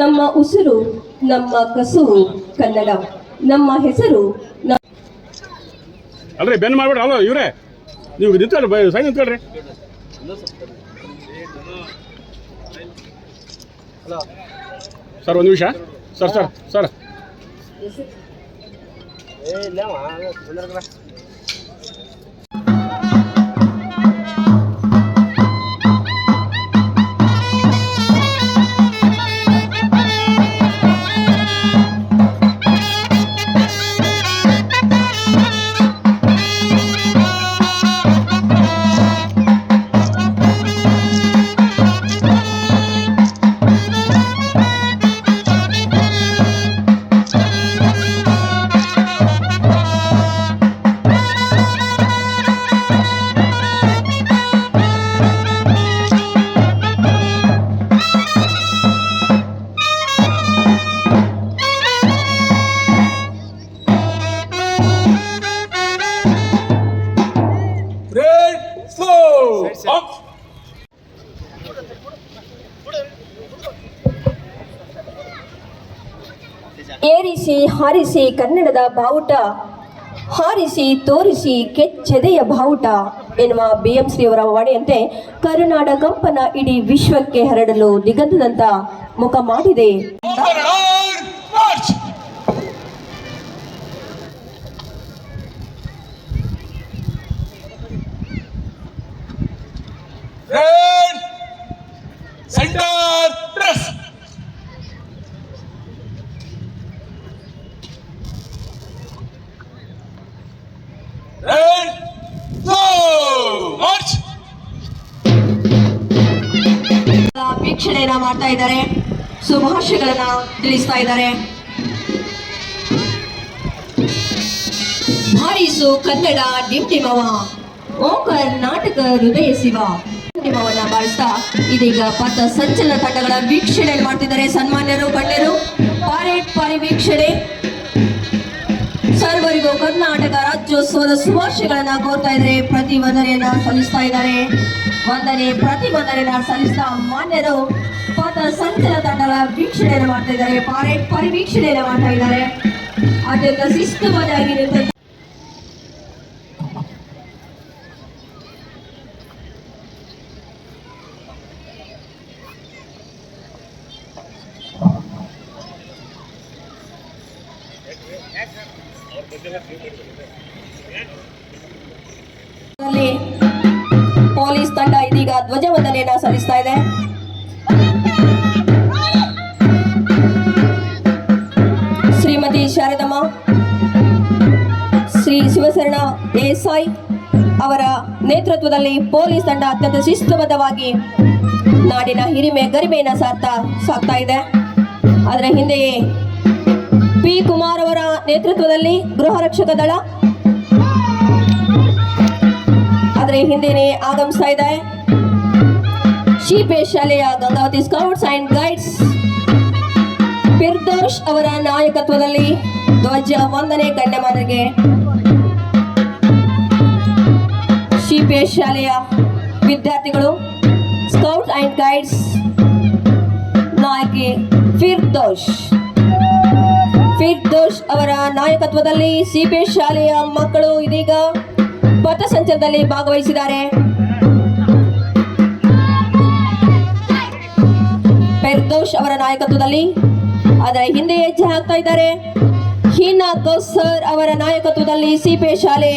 ನಮ್ಮ ಉಸಿರು ನಮ್ಮ ಕಸುವು ಕನ್ನಡ. ನಮ್ಮ ಹೆಸರು ಅಲ್ರಿ ಬೆನ್ ಮಾಡ್ಬೇಡ್ರಿ ಅಲ್ಲ ಇವ್ರೆ. ನೀವು ನಿಂತ್ಕೊಳ್ರಿ ಸೈನ್ ನಿಂತ್ಕೊಳ್ರಿ. ಸರ್ ಒಂದು ನಿಮಿಷ. Sir sir sir. ಏರಿಸಿ ಹಾರಿಸಿ ಕನ್ನಡದ ಬಾವುಟ, ಹಾರಿಸಿ ತೋರಿಸಿ ಕೆಚ್ಚೆದೆಯ ಬಾವುಟ ಎನ್ನುವ ಬಿಎಂಸಿ ಅವರ ವಾಣಿಯಂತೆ ಕರುನಾಡ ಕಂಪನ ಇಡೀ ವಿಶ್ವಕ್ಕೆ ಹರಡಲು ದಿಗಂತದಂತ ಮುಖ ಮಾಡಿದೆ. ವೀಕ್ಷಣೆಯನ್ನ ಮಾಡ್ತಾ ಇದ್ದಾರೆ. ಶುಭಾಶಯಗಳನ್ನ ತಿಳಿಸ್ತಾ ಇದ್ದಾರೆ. ಹಾರಿಸು ಕನ್ನಡ ಡಿಂಟಿಮವ ಓಕರ್ ನಾಟಕ ಹೃದಯ ಶಿವ. ಡಿಂಟಿಮವನ್ನ ಬಾರಿಸ್ತಾ ಇದೀಗ ಪಥ ಸಂಚಲನ ತಂಡಗಳ ವೀಕ್ಷಣೆ ಮಾಡ್ತಿದ್ದಾರೆ ಸನ್ಮಾನ್ಯರು, ಗಣ್ಯರು. ಪಾರೇಡ್ ಪರಿವೀಕ್ಷಣೆ ಸರ್ವರಿಗೂ ಕರ್ನಾಟಕ ರಾಜ್ಯೋತ್ಸವದ ಶುಭಾಶಯಗಳನ್ನ ಕೋರ್ತಾ ಇದ್ದಾರೆ. ಪ್ರತಿ ವಂದನೆಯನ್ನ ಸಲ್ಲಿಸ್ತಾ ಇದ್ದಾರೆ. ವಂದನೆ ವಂದನೆಯನ್ನ ಸಲ್ಲಿಸ್ತಾ ಮಾನ್ಯರು ಪಥ ಸಂಚಲ ತಂಡದ ವೀಕ್ಷಣೆಯನ್ನು ಮಾಡ್ತಾ ಇದ್ದಾರೆ. ಪಾರೇಡ್ ಪರಿವೀಕ್ಷಣೆಯನ್ನು ಮಾಡ್ತಾ ಇದ್ದಾರೆ. ಅತ್ಯಂತ ಶಿಸ್ತುಬದ್ಧವಾಗಿ ಪೊಲೀಸ್ ತಂಡ ಇದೀಗ ಧ್ವಜವಂದನೆಯನ್ನ ಸಲ್ಲಿಸ್ತಾ ಇದೆ. ಶ್ರೀಮತಿ ಶಾರದಮ್ಮ, ಶ್ರೀ ಶಿವಶರಣ ಎಸ್ಐ ಅವರ ನೇತೃತ್ವದಲ್ಲಿ ಪೊಲೀಸ್ ತಂಡ ಅತ್ಯಂತ ಶಿಸ್ತುಬದ್ಧವಾಗಿ ನಾಡಿನ ಹಿರಿಮೆ ಗರಿಮೆಯನ್ನ ಸಾರ್ತಾ ಸಾಕ್ತಾ ಇದೆ. ಅದರ ಹಿಂದೆಯೇ ಪಿ ಕುಮಾರ್ ಅವರ ನೇತೃತ್ವದಲ್ಲಿ ಗೃಹ ರಕ್ಷಕ ದಳ. ಅದರ ಹಿಂದೆಯೇ ಆಗಮಿಸ್ತಾ ಇದೆ. ಶೀಪೇಶ್ ಶಾಲೆಯ Gangavati scouts and guides Firdosh ಅವರ ನಾಯಕತ್ವದಲ್ಲಿ ಧ್ವಜ ವಂದನೆ ಗಣ್ಯಮಾನರಿಗೆ ಶಿಪೆ ಶಾಲೆಯ ವಿದ್ಯಾರ್ಥಿಗಳು ಸ್ಕೌಟ್ಸ್ ಅಂಡ್ ಗೈಡ್ಸ್ ನಾಯಕಿ ಫಿರ್ದೋಷ್ ಫಿರ್ದೋಷ್ ಅವರ ನಾಯಕತ್ವದಲ್ಲಿ ಸಿಪೆ ಶಾಲೆಯ ಮಕ್ಕಳು ಇದೀಗ ಪಥಸಂಚಲನದಲ್ಲಿ ಭಾಗವಹಿಸಿದ್ದಾರೆ. ಫಿರ್ದೋಷ್ ಅವರ ನಾಯಕತ್ವದಲ್ಲಿ. ಅದರ ಹಿಂದೆ ಹೆಜ್ಜೆ ಹಾಕ್ತಾ ಇದ್ದಾರೆ. ಹೀನಾ ಕೌಸರ್ ಅವರ ನಾಯಕತ್ವದಲ್ಲಿ ಸಿಪೆ ಶಾಲೆ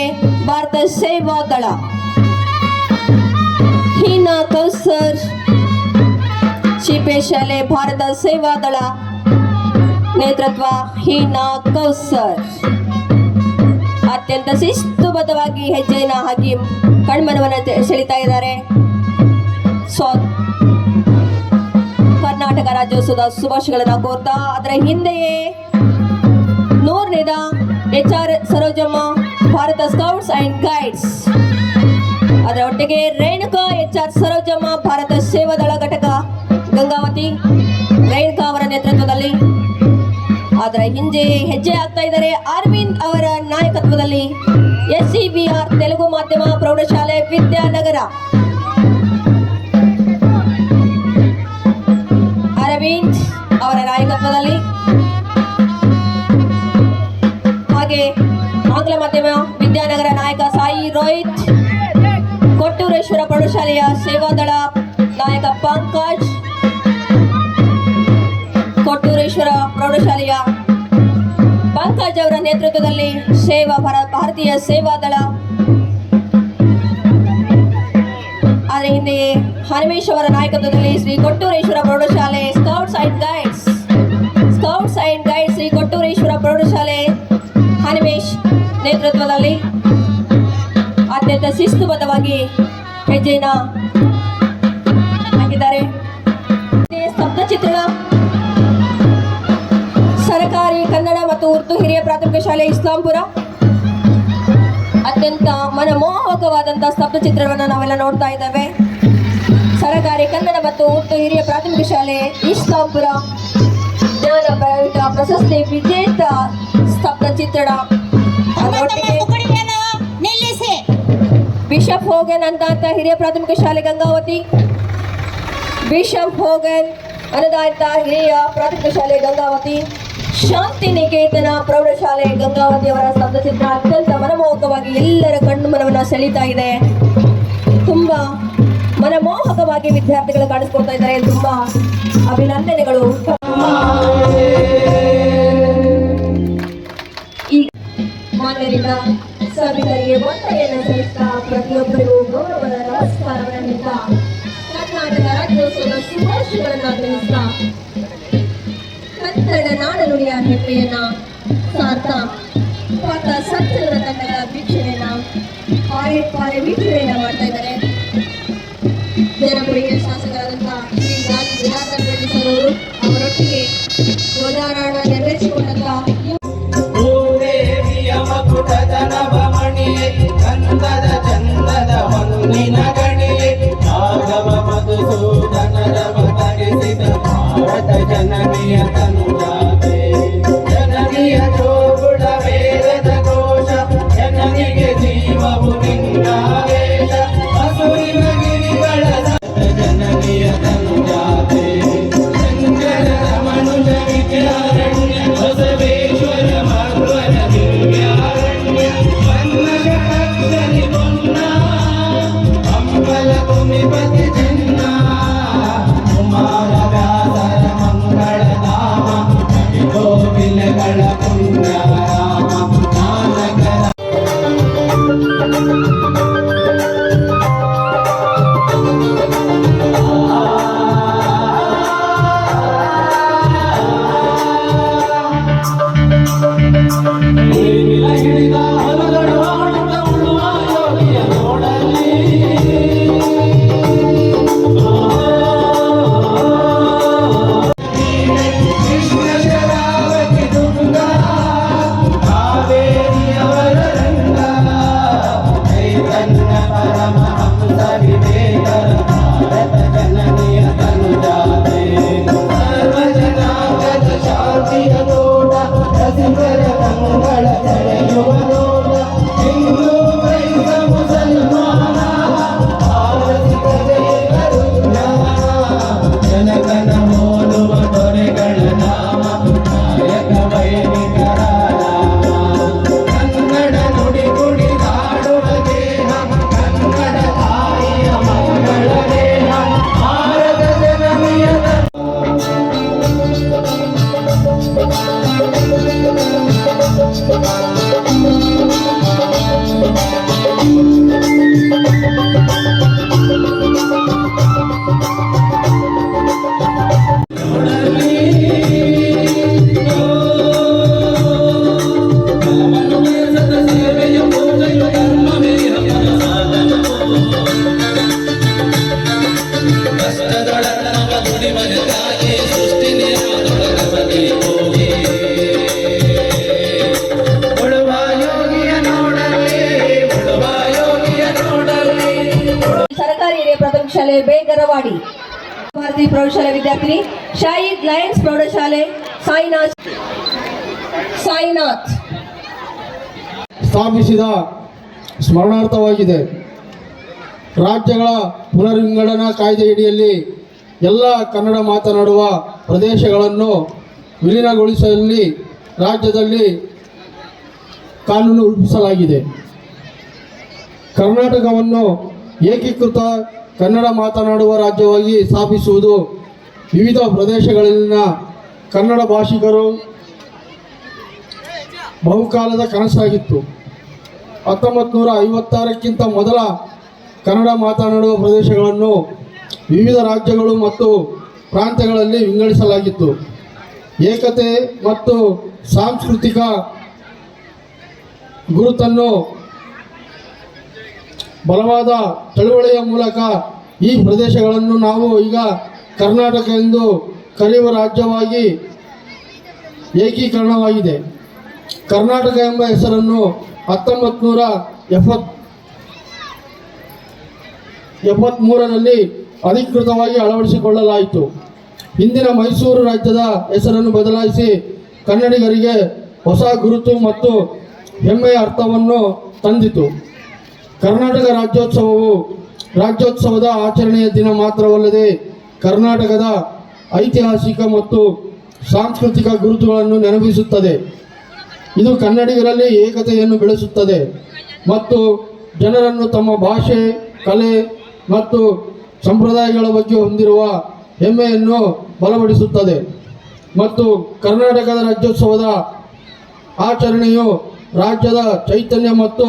ಭಾರತ ಸೇವಾ ದಳ. ಹೀನಾ ಕೌಸರ್ ಸಿಪೆ ಶಾಲೆ ಭಾರತ ಸೇವಾ ದಳ. ನೇತೃತ್ವ ಹೀನಾ ಕೌಸರ್ ಅತ್ಯಂತ ಶಿಸ್ತುಬದ್ಧವಾಗಿ ಹೆಜ್ಜೆಯನ್ನು ಹಾಕಿ ಕಣ್ಮನವನ್ನು ಸೆಳಿತಾ ಇದ್ದಾರೆ. ಸೊ ಕರ್ನಾಟಕ ರಾಜ್ಯೋತ್ಸವದ ಶುಭಾಶಯಗಳನ್ನು ಕೋರ್ತಾ, ಅದರ ಹಿಂದೆಯೇ ನೂರನೇದ H R Sarojamma Bharat scouts and guides. ಅದರ ಒಟ್ಟಿಗೆ ರೇಣುಕಾ ಎಚ್ ಆರ್ ಸರೋಜಮ್ಮ ಭಾರತ ಸೇವಾದಳ ಘಟಕ, ಗಂಗಾವತಿ, ರೇಣುಕಾ ಅವರ ನೇತೃತ್ವದಲ್ಲಿ. ಅದರ ಹಿಂದೆ ಹೆಜ್ಜೆ ಆಗ್ತಾ ಇದ್ದಾರೆ ಅರವಿಂದ್ ಅವರ ನಾಯಕತ್ವದಲ್ಲಿ S C B R Telugu ಮಾಧ್ಯಮ ಪ್ರೌಢಶಾಲೆ ವಿದ್ಯಾನಗರ. ಅರವಿಂದ್ ಅವರ ನಾಯಕತ್ವದಲ್ಲಿ. ಹಾಗೆ ಆಂಗ್ಲ ಮಾಧ್ಯಮ ವಿದ್ಯಾನಗರ ನಾಯಕ ಸಾಯಿ ರೋಹಿತ್, ಕೊಟ್ಟೂರೇಶ್ವರ ಪ್ರೌಢಶಾಲೆಯ ಸೇವಾದಳ ನಾಯಕ ಪಂಕಜ್, ಕೊಟ್ಟೂರೇಶ್ವರ ಪ್ರೌಢಶಾಲೆಯ ಪಂಕಜ್ ಅವರ ನೇತೃತ್ವದಲ್ಲಿ ಸೇವಾ ಭಾರ- ಭಾರತೀಯ ಸೇವಾದಳ. ಅದರ ಹಿಂದೆ ಹನುಮೇಶ್ ಅವರ ನಾಯಕತ್ವದಲ್ಲಿ ಶ್ರೀ ಕೊಟ್ಟೂರೇಶ್ವರ ಪ್ರೌಢಶಾಲೆ and guides scouts and guides Shri Kottureshwara ಪ್ರೌಢಶಾಲೆ ಹನಿಮೇಶ್ ನೇತೃತ್ವದಲ್ಲಿ ಅತ್ಯಂತ ಶಿಸ್ತುಬದ್ಧವಾಗಿ ಹೆಜ್ಜೆನ ಹಾಕಿದ್ದಾರೆ. ಇದೇ ಸ್ತಬ್ಧ ಚಿತ್ರಣ. ಸರ್ಕಾರಿ ಕನ್ನಡ ಮತ್ತು ಉರ್ದು ಹಿರಿಯ ಪ್ರಾಥಮಿಕ ಶಾಲೆ ಇಸ್ಲಾಂಪುರ. ಅತ್ಯಂತ ಮನಮೋಹಕವಾದಂತಹ ಸ್ತಬ್ಧ ಚಿತ್ರವನ್ನು ನಾವೆಲ್ಲ ನೋಡ್ತಾ ಇದ್ದೇವೆ. ಸರಕಾರಿ ಕನ್ನಡ ಮತ್ತು ಉರ್ದು ಹಿರಿಯ ಪ್ರಾಥಮಿಕ ಶಾಲೆ ಇಸ್ಲಾಂಪುರ ಪ್ರಯುಕ್ತ ಪ್ರಶಸ್ತಿ ವಿಜೇತ ಸ್ತಬ್ಧ ಚಿತ್ರಣ. ಬಿಷಪ್ ಹೋಗನ್ ಅಂತ ಅಂತ ಹಿರಿಯ ಪ್ರಾಥಮಿಕ ಶಾಲೆ ಗಂಗಾವತಿ. ಬಿಷಪ್ ಹೋಗನ್ ಅನುದಾನಿತ ಹಿರಿಯ ಪ್ರಾಥಮಿಕ ಶಾಲೆ ಗಂಗಾವತಿ. ಶಾಂತಿ ನಿಕೇತನ ಪ್ರೌಢಶಾಲೆ ಗಂಗಾವತಿ ಅವರ ಸ್ತಬ್ಧಚಿತ್ರ ಅತ್ಯಂತ ಮನಮೋಹಕವಾಗಿ ಎಲ್ಲರ ಕಣ್ಣು ಮನವನ್ನ ಸೆಳೀತಾ ಇದೆ. ತುಂಬಾ ಮನಮೋಹಕವಾಗಿ ವಿದ್ಯಾರ್ಥಿಗಳು ಕಾಣಿಸ್ಕೊಳ್ತಾ ಇದ್ದಾರೆ. ತುಂಬಾ ಅಭಿನಂದನೆಗಳು. ಮಾನ್ಯರಿಂದ ಸಭಿಕರಿಗೆ ವಂದನೆಯನ್ನು ಸಲ್ಲಿಸ್ತಾ ಪ್ರತಿಯೊಬ್ಬರಿಗೂ ಗೌರವದ ನಮಸ್ಕಾರವನ್ನು ಕರ್ನಾಟಕ ರಾಜ್ಯೋತ್ಸವದ ಶುಭಾಶಯಗಳನ್ನು ತಿಳಿಸ್ತಾ ಕನ್ನಡ ನಾಡನುಡಿಯ ಹೆಮ್ಮೆಯನ್ನ ಸಾರ್ತಾ ಪಾಠ ಸಂಚಲನ ತಂಡದ ವೀಕ್ಷಣೆಯನ್ನ ಪಾರೆ ಪಾರೆ ವೀಕ್ಷಣೆಯನ್ನ ಮಾಡ್ತಾ ಇದ್ದಾರೆ. ಜನಪ್ರಿಯ ಶಾಸಕರಾದಂತಹ ಶ್ರೀ ಗಾಲಿ ಅವರೊಟ್ಟಿಗೆ ನೆರವೇರಿಸಿಕೊಂಡಂತಹ ಸಾಯಿನಾಥ್. ಸಾಯಿನಾಥ್. ಸ್ಥಾಪಿಸಿದ ಸ್ಮರಣಾರ್ಥವಾಗಿದೆ. ರಾಜ್ಯಗಳ ಪುನರ್ವಿಂಗಡಣಾ ಕಾಯ್ದೆಯಡಿಯಲ್ಲಿ ಎಲ್ಲ ಕನ್ನಡ ಮಾತನಾಡುವ ಪ್ರದೇಶಗಳನ್ನು ವಿಲೀನಗೊಳಿಸಲಿ ರಾಜ್ಯದಲ್ಲಿ ಕಾನೂನು ರೂಪಿಸಲಾಗಿದೆ. ಕರ್ನಾಟಕವನ್ನು ಏಕೀಕೃತ ಕನ್ನಡ ಮಾತನಾಡುವ ರಾಜ್ಯವಾಗಿ ಸ್ಥಾಪಿಸುವುದು ವಿವಿಧ ಪ್ರದೇಶಗಳಲ್ಲಿನ ಕನ್ನಡ ಭಾಷಿಗರು ಬಹುಕಾಲದ ಕನಸಾಗಿತ್ತು. ಹತ್ತೊಂಬತ್ತು ನೂರ ಐವತ್ತಾರಕ್ಕಿಂತ ಮೊದಲ ಕನ್ನಡ ಮಾತನಾಡುವ ಪ್ರದೇಶಗಳನ್ನು ವಿವಿಧ ರಾಜ್ಯಗಳು ಮತ್ತು ಪ್ರಾಂತ್ಯಗಳಲ್ಲಿ ವಿಂಗಡಿಸಲಾಗಿತ್ತು. ಏಕತೆ ಮತ್ತು ಸಾಂಸ್ಕೃತಿಕ ಗುರುತನ್ನು ಬಲವಾದ ಚಳುವಳಿಯ ಮೂಲಕ ಈ ಪ್ರದೇಶಗಳನ್ನು ನಾವು ಈಗ ಕರ್ನಾಟಕ ಎಂದು ಕರೆಯುವ ರಾಜ್ಯವಾಗಿ ಏಕೀಕರಣವಾಗಿದೆ. ಕರ್ನಾಟಕ ಎಂಬ ಹೆಸರನ್ನು ಹತ್ತೊಂಬತ್ತು ನೂರ ಎಪ್ಪತ್ ಅಧಿಕೃತವಾಗಿ ಅಳವಡಿಸಿಕೊಳ್ಳಲಾಯಿತು. ಇಂದಿನ ಮೈಸೂರು ರಾಜ್ಯದ ಹೆಸರನ್ನು ಬದಲಾಯಿಸಿ ಕನ್ನಡಿಗರಿಗೆ ಹೊಸ ಗುರುತು ಮತ್ತು ಹೆಮ್ಮೆಯ ಅರ್ಥವನ್ನು ತಂದಿತು. ಕರ್ನಾಟಕ ರಾಜ್ಯೋತ್ಸವವು ರಾಜ್ಯೋತ್ಸವದ ಆಚರಣೆಯ ದಿನ ಮಾತ್ರವಲ್ಲದೆ ಕರ್ನಾಟಕದ ಐತಿಹಾಸಿಕ ಮತ್ತು ಸಾಂಸ್ಕೃತಿಕ ಗುರುತುಗಳನ್ನು ನೆನಪಿಸುತ್ತದೆ ಇದು ಕನ್ನಡಿಗರಲ್ಲಿ ಏಕತೆಯನ್ನು ಬೆಳೆಸುತ್ತದೆ ಮತ್ತು ಜನರನ್ನು ತಮ್ಮ ಭಾಷೆ, ಕಲೆ ಮತ್ತು ಸಂಪ್ರದಾಯಗಳ ಬಗ್ಗೆ ಹೊಂದಿರುವ ಹೆಮ್ಮೆಯನ್ನು ಬಲಪಡಿಸುತ್ತದೆ. ಮತ್ತು ಕರ್ನಾಟಕದ ರಾಜ್ಯೋತ್ಸವದ ಆಚರಣೆಯು ರಾಜ್ಯದ ಚೈತನ್ಯ ಮತ್ತು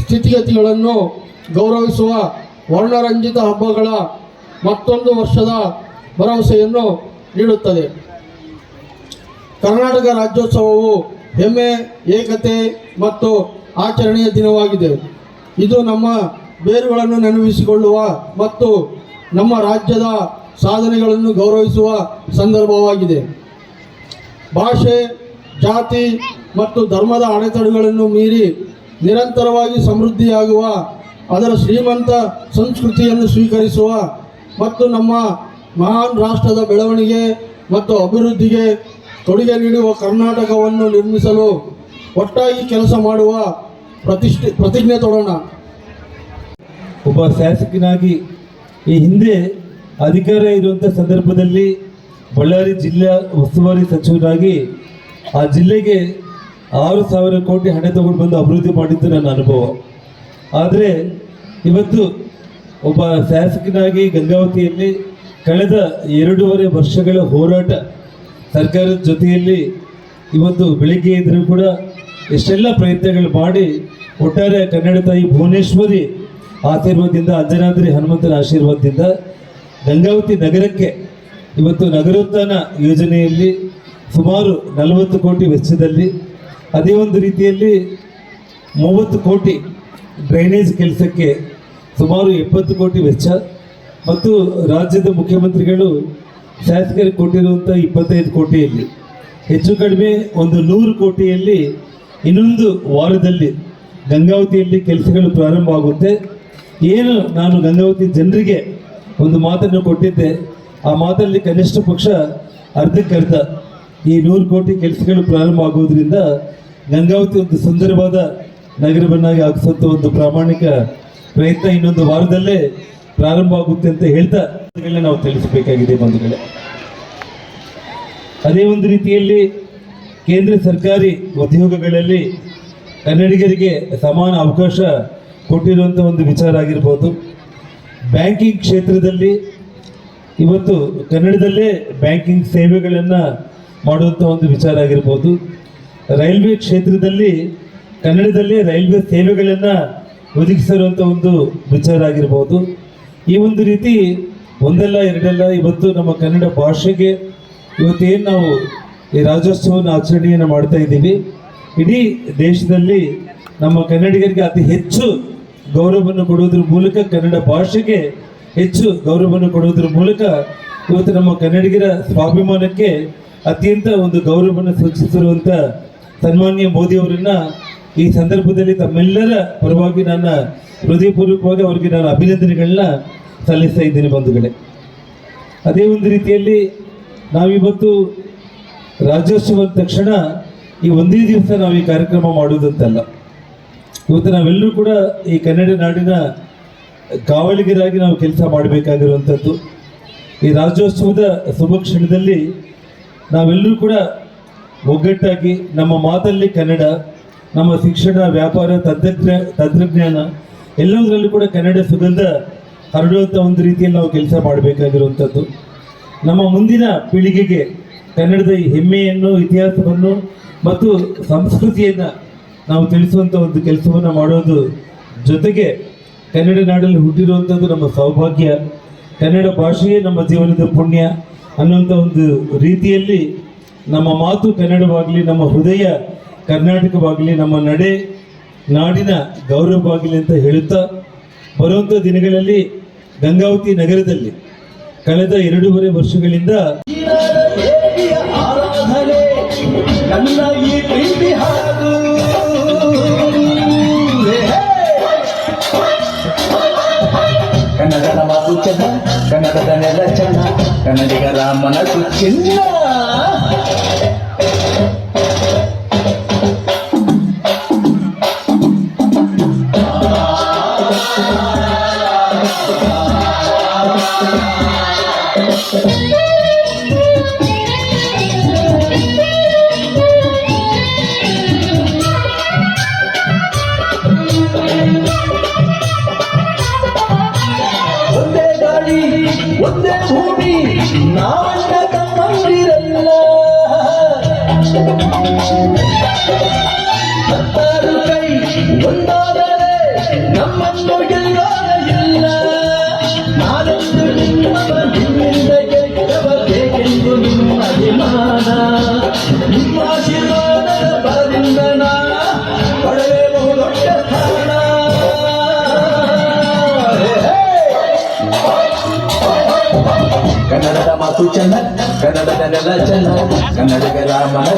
ಸ್ಥಿತಿಗತಿಗಳನ್ನು ಗೌರವಿಸುವ ವರ್ಣರಂಜಿತ ಹಬ್ಬಗಳ ಮತ್ತೊಂದು ವರ್ಷದ ಭರವಸೆಯನ್ನು ನೀಡುತ್ತದೆ. ಕರ್ನಾಟಕ ರಾಜ್ಯೋತ್ಸವವು ಹೆಮ್ಮೆ, ಏಕತೆ ಮತ್ತು ಆಚರಣೆಯ ದಿನವಾಗಿದೆ. ಇದು ನಮ್ಮ ಬೇರುಗಳನ್ನು ನೆನಪಿಸಿಕೊಳ್ಳುವ ಮತ್ತು ನಮ್ಮ ರಾಜ್ಯದ ಸಾಧನೆಗಳನ್ನು ಗೌರವಿಸುವ ಸಂದರ್ಭವಾಗಿದೆ. ಭಾಷೆ, ಜಾತಿ ಮತ್ತು ಧರ್ಮದ ಅಡೆತಡೆಗಳನ್ನು ಮೀರಿ ನಿರಂತರವಾಗಿ ಸಮೃದ್ಧಿಯಾಗುವ, ಅದರ ಶ್ರೀಮಂತ ಸಂಸ್ಕೃತಿಯನ್ನು ಸ್ವೀಕರಿಸುವ ಮತ್ತು ನಮ್ಮ ಮಹಾನ್ ರಾಷ್ಟ್ರದ ಬೆಳವಣಿಗೆ ಮತ್ತು ಅಭಿವೃದ್ಧಿಗೆ ಕೊಡುಗೆ ನೀಡುವ ಕರ್ನಾಟಕವನ್ನು ನಿರ್ಮಿಸಲು ಒಟ್ಟಾಗಿ ಕೆಲಸ ಮಾಡುವ ಪ್ರತಿಷ್ಠೆ, ಪ್ರತಿಜ್ಞೆ ತೊಡೋಣ. ಒಬ್ಬ ಶಾಸಕನಾಗಿ ಈ ಹಿಂದೆ ಅಧಿಕಾರ ಇರುವಂಥ ಸಂದರ್ಭದಲ್ಲಿ ಬಳ್ಳಾರಿ ಜಿಲ್ಲಾ ಉಸ್ತುವಾರಿ ಸಚಿವರಾಗಿ ಆ ಜಿಲ್ಲೆಗೆ ಆರು ಸಾವಿರ ಕೋಟಿ ಹಣ ತಗೊಂಡು ಬಂದು ಅಭಿವೃದ್ಧಿ ಮಾಡಿದ್ದು ನನ್ನ ಅನುಭವ. ಆದರೆ ಇವತ್ತು ಒಬ್ಬ ಶಾಸಕನಾಗಿ ಗಂಗಾವತಿಯಲ್ಲಿ ಕಳೆದ ಎರಡೂವರೆ ವರ್ಷಗಳ ಹೋರಾಟ ಸರ್ಕಾರದ ಜೊತೆಯಲ್ಲಿ ಇವತ್ತು ಬೆಳಿಗ್ಗೆ ಇದ್ರೂ ಕೂಡ ಎಷ್ಟೆಲ್ಲ ಪ್ರಯತ್ನಗಳು ಮಾಡಿ ಒಟ್ಟಾರೆ ಕನ್ನಡ ತಾಯಿ ಭುವನೇಶ್ವರಿ ಆಶೀರ್ವಾದದಿಂದ, ಅಂಜನಾದ್ರಿ ಹನುಮಂತರ ಆಶೀರ್ವಾದದಿಂದ ಗಂಗಾವತಿ ನಗರಕ್ಕೆ ಇವತ್ತು ನಗರೋತ್ಥಾನ ಯೋಜನೆಯಲ್ಲಿ ಸುಮಾರು ನಲವತ್ತು ಕೋಟಿ ವೆಚ್ಚದಲ್ಲಿ ಅದೇ ಒಂದು ರೀತಿಯಲ್ಲಿ ಮೂವತ್ತು ಕೋಟಿ ಡ್ರೈನೇಜ್ ಕೆಲಸಕ್ಕೆ ಸುಮಾರು ಎಪ್ಪತ್ತು ಕೋಟಿ ವೆಚ್ಚ ಮತ್ತು ರಾಜ್ಯದ ಮುಖ್ಯಮಂತ್ರಿಗಳು ಶಾಸಕರಿಗೆ ಕೊಟ್ಟಿರುವಂಥ ಇಪ್ಪತ್ತೈದು ಕೋಟಿಯಲ್ಲಿ, ಹೆಚ್ಚು ಕಡಿಮೆ ಒಂದು ನೂರು ಕೋಟಿಯಲ್ಲಿ ಇನ್ನೊಂದು ವಾರದಲ್ಲಿ ಗಂಗಾವತಿಯಲ್ಲಿ ಕೆಲಸಗಳು ಪ್ರಾರಂಭ ಆಗುತ್ತೆ. ಏನು ನಾನು ಗಂಗಾವತಿ ಜನರಿಗೆ ಒಂದು ಮಾತನ್ನು ಕೊಟ್ಟಿದ್ದೆ, ಆ ಮಾತಲ್ಲಿ ಕನಿಷ್ಠ ಪಕ್ಷ ಅರ್ಧಕ್ಕರ್ಧ ಈ ನೂರು ಕೋಟಿ ಕೆಲಸಗಳು ಪ್ರಾರಂಭ ಆಗುವುದರಿಂದ ಗಂಗಾವತಿ ಒಂದು ಸುಂದರವಾದ ನಗರವನ್ನಾಗಿ ಆಗಿಸುವಂಥ ಒಂದು ಪ್ರಾಮಾಣಿಕ ಪ್ರಯತ್ನ ಇನ್ನೊಂದು ವಾರದಲ್ಲೇ ಪ್ರಾರಂಭ ಆಗುತ್ತೆ ಅಂತ ಹೇಳ್ತಾ ನಾವು ತಿಳಿಸಬೇಕಾಗಿದೆ ಬಂಧುಗಳೇ. ಅದೇ ಒಂದು ರೀತಿಯಲ್ಲಿ ಕೇಂದ್ರ ಸರ್ಕಾರಿ ಉದ್ಯೋಗಗಳಲ್ಲಿ ಕನ್ನಡಿಗರಿಗೆ ಸಮಾನ ಅವಕಾಶ ಕೊಟ್ಟಿರುವಂಥ ಒಂದು ವಿಚಾರ ಆಗಿರ್ಬೋದು. ಬ್ಯಾಂಕಿಂಗ್ ಕ್ಷೇತ್ರದಲ್ಲಿ ಇವತ್ತು ಕನ್ನಡದಲ್ಲೇ ಬ್ಯಾಂಕಿಂಗ್ ಸೇವೆಗಳನ್ನು ಮಾಡುವಂಥ ಒಂದು ವಿಚಾರ ಆಗಿರ್ಬೋದು. ರೈಲ್ವೆ ಕ್ಷೇತ್ರದಲ್ಲಿ ಕನ್ನಡದಲ್ಲೇ ರೈಲ್ವೆ ಸೇವೆಗಳನ್ನು ಒದಗಿಸಿರುವಂಥ ಒಂದು ವಿಚಾರ ಆಗಿರ್ಬೋದು. ಈ ಒಂದು ರೀತಿ ಒಂದಲ್ಲ, ಎರಡಲ್ಲ, ಇವತ್ತು ನಮ್ಮ ಕನ್ನಡ ಭಾಷೆಗೆ ಇವತ್ತೇನು ನಾವು ಈ ರಾಜ್ಯೋತ್ಸವನ ಆಚರಣೆಯನ್ನು ಮಾಡ್ತಾ ಇದ್ದೀವಿ. ಇಡೀ ದೇಶದಲ್ಲಿ ನಮ್ಮ ಕನ್ನಡಿಗರಿಗೆ ಅತಿ ಹೆಚ್ಚು ಗೌರವವನ್ನು ಕೊಡುವುದರ ಮೂಲಕ ಕನ್ನಡ ಭಾಷೆಗೆ ಹೆಚ್ಚು ಗೌರವವನ್ನು ಕೊಡುವುದರ ಮೂಲಕ ಇವತ್ತು ನಮ್ಮ ಕನ್ನಡಿಗರ ಸ್ವಾಭಿಮಾನಕ್ಕೆ ಅತ್ಯಂತ ಒಂದು ಗೌರವವನ್ನು ಸೂಚಿಸಿರುವಂಥ ಸನ್ಮಾನ್ಯ ಮೋದಿಯವರನ್ನ ಈ ಸಂದರ್ಭದಲ್ಲಿ ತಮ್ಮೆಲ್ಲರ ಪರವಾಗಿ ನನ್ನ ಹೃದಯಪೂರ್ವಕವಾಗಿ ಅವರಿಗೆ ನಾನು ಅಭಿನಂದನೆಗಳನ್ನ ಸಲ್ಲಿಸ್ತಾ ಇದ್ದೀನಿ ಬಂಧುಗಳೇ, ಅದೇ ಒಂದು ರೀತಿಯಲ್ಲಿ ನಾವಿವತ್ತು ರಾಜ್ಯೋತ್ಸವ ತಕ್ಷಣ ಈ ಒಂದೇ ದಿವಸ ನಾವು ಈ ಕಾರ್ಯಕ್ರಮ ಮಾಡುವುದಂತಲ್ಲ. ಇವತ್ತು ನಾವೆಲ್ಲರೂ ಕೂಡ ಈ ಕನ್ನಡ ನಾಡಿನ ಕಾವಲಿಗರಾಗಿ ನಾವು ಕೆಲಸ ಮಾಡಬೇಕಾಗಿರುವಂಥದ್ದು ಈ ರಾಜ್ಯೋತ್ಸವದ ಶುಭ ಕ್ಷಣದಲ್ಲಿ ನಾವೆಲ್ಲರೂ ಕೂಡ ಒಗ್ಗಟ್ಟಾಗಿ ನಮ್ಮ ಮಾತಲ್ಲಿ ಕನ್ನಡ, ನಮ್ಮ ಶಿಕ್ಷಣ, ವ್ಯಾಪಾರ, ತಂತ್ರಜ್ಞ, ತಂತ್ರಜ್ಞಾನ ಎಲ್ಲದರಲ್ಲೂ ಕೂಡ ಕನ್ನಡ ಸುಗಂಧ ಹರಡುವಂಥ ಒಂದು ರೀತಿಯಲ್ಲಿ ನಾವು ಕೆಲಸ ಮಾಡಬೇಕಾಗಿರುವಂಥದ್ದು ನಮ್ಮ ಮುಂದಿನ ಪೀಳಿಗೆಗೆ ಕನ್ನಡದ ಹೆಮ್ಮೆಯನ್ನು, ಇತಿಹಾಸವನ್ನು ಮತ್ತು ಸಂಸ್ಕೃತಿಯನ್ನು ನಾವು ತಿಳಿಸುವಂಥ ಒಂದು ಕೆಲಸವನ್ನು ಮಾಡೋದು ಜೊತೆಗೆ ಕನ್ನಡ ನಾಡಲ್ಲಿ ಹುಟ್ಟಿರುವಂಥದ್ದು ನಮ್ಮ ಸೌಭಾಗ್ಯ. ಕನ್ನಡ ಭಾಷೆಯೇ ನಮ್ಮ ಜೀವನದ ಪುಣ್ಯ ಅನ್ನುವಂಥ ಒಂದು ರೀತಿಯಲ್ಲಿ ನಮ್ಮ ಮಾತು ಕನ್ನಡವಾಗಲಿ, ನಮ್ಮ ಹೃದಯ ಕರ್ನಾಟಕವಾಗಲಿ, ನಮ್ಮ ನಡೆ ನಾಡಿನ ಗೌರವವಾಗಲಿ ಅಂತ ಹೇಳುತ್ತಾ ಬರುವಂಥ ದಿನಗಳಲ್ಲಿ ಗಂಗಾವತಿ ನಗರದಲ್ಲಿ ಕಳೆದ ಎರಡೂವರೆ ವರ್ಷಗಳಿಂದ ಕನ್ನಡದ ಮಾತು ಚೆನ್ನ ಕನ್ನಡದ ನೆಲ ಚೆನ್ನ ಕನ್ನಡಿಗರ ಮನಸ್ಸು ಚಿನ್ನ. ಕನ್ನಡದ ಮಾತು ಚೆನ್ನ ಕನ್ನಡದ ನೆಲ ಚೆನ್ನ ಕನ್ನಡಿಗರ ಮನ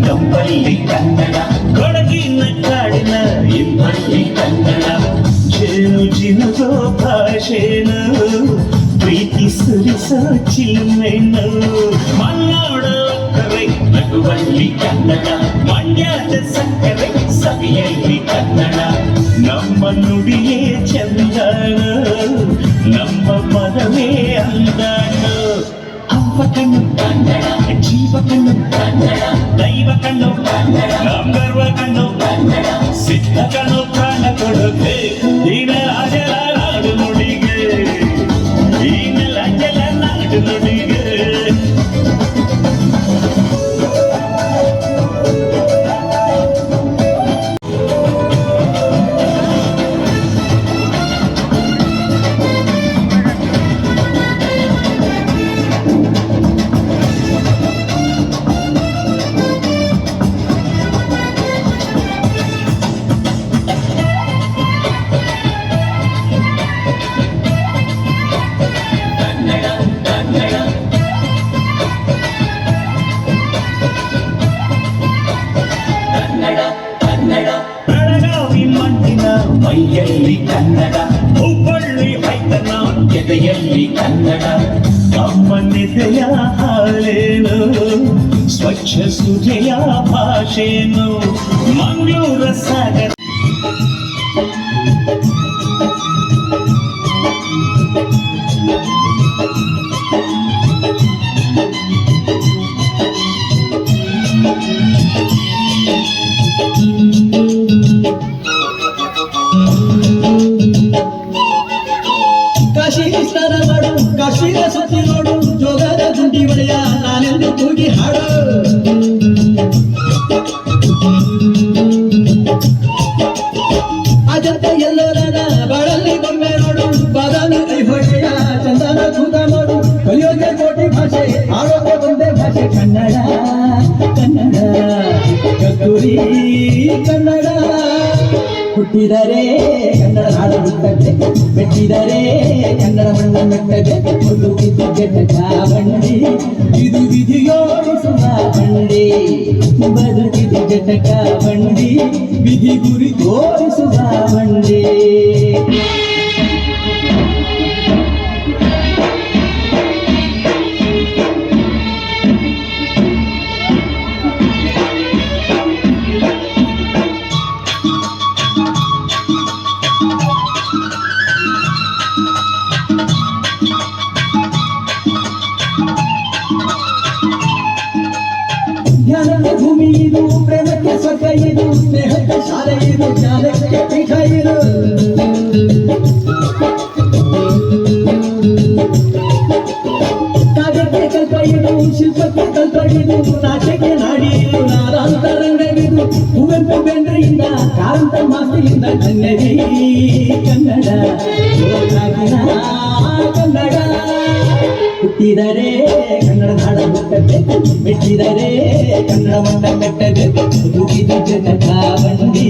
ಮಲ್ಲಿಗೆ ಕಂಪಲ್ಲಿ ಕನ್ನಡ ಕೊಡಗಿನ ಕಾಡಿನ ಇಂಪಲ್ಲಿ ಕನ್ನಡ ಜೇನು ಜಿನುಗೋ ಭಾಷೆನು ಪ್ರೀತಿ ಸುರಿಸೋ ಚಿಲ್ಮೆನು ಮನ್ನೋಡ ಕರೆ ನಗುವಲ್ಲಿ ಕನ್ನಡ ಮಂಡ್ಯದ ಸಕ್ಕರೆ ಸವಿಯಲ್ಲಿ ಕನ್ನಡ ನಮ್ಮ ನುಡಿಯೇ ಚಂದನ ನಮ್ಮ ಪದವೇ ಅಂದನ ಅವ್ವ ಕಣ್ಣು ಕನ್ನಡ ಜೀವ ಕಣ್ಣು ಕನ್ನಡ ದೈವ ಕಣ್ಣು ಹುಟ್ಟಿದರೆ ಕನ್ನಡ ನಾಡು ಬಿಟ್ಟದೆ ಮೆಟ್ಟಿದರೆ ಕನ್ನಡ ಮಣ್ಣ ಮೆಟ್ಟಗೆ ಬದುಕಿದ್ದು ಜಟಕ ಬಂಡಿ ಇದು ವಿಧಿಯೋಡಿಸುವ ಬಂಡಿ ಬದುಕಿದ ಜಟಕ ಬಂಡಿ ವಿಧಿ ಗುರಿ ತೋರಿಸುವ ಬಂಡಿ ಪ್ರೇಮಕ್ಕೆ ಸ್ವರ್ಗ ಇದು ಸ್ನೇಹಕ್ಕೆ ಶಾಲೆ ಇದು ಜ್ಞಾನಕ್ಕೆ ಪೀಠ ಇದು ಕಾವ್ಯಕ್ಕೆ ಕಲ್ಪ ಇದು ಶಿಲ್ಪಕ್ಕೆ ಕಲ್ಪ ಇದು ನಾಟ್ಯಕ್ಕೆ ನಾಡಿ ಇದು ನಾರಾಂತರಂಗವಿದು ಕುವೆಂಪು ಬೆಂಡ್ರಿಯಿಂದ ಕಾರಂತ ಮಾಸ್ತಿಯಿಂದ ಕನ್ನಡಿ ಕನ್ನಡ ಜೋರಾಗಿನ ಕನ್ನಡ ಹುಟ್ಟಿದರೆ ಕನ್ನಡ ನಾಡ ಹುಟ್ಟದೆ ಮೆಟ್ಟಿದರೆ ಕನ್ನಡ ಮಣ್ಣ ಮೆಟ್ಟದೆ ಬದುಕಿದು ಜನಕ ಬಂಡಿ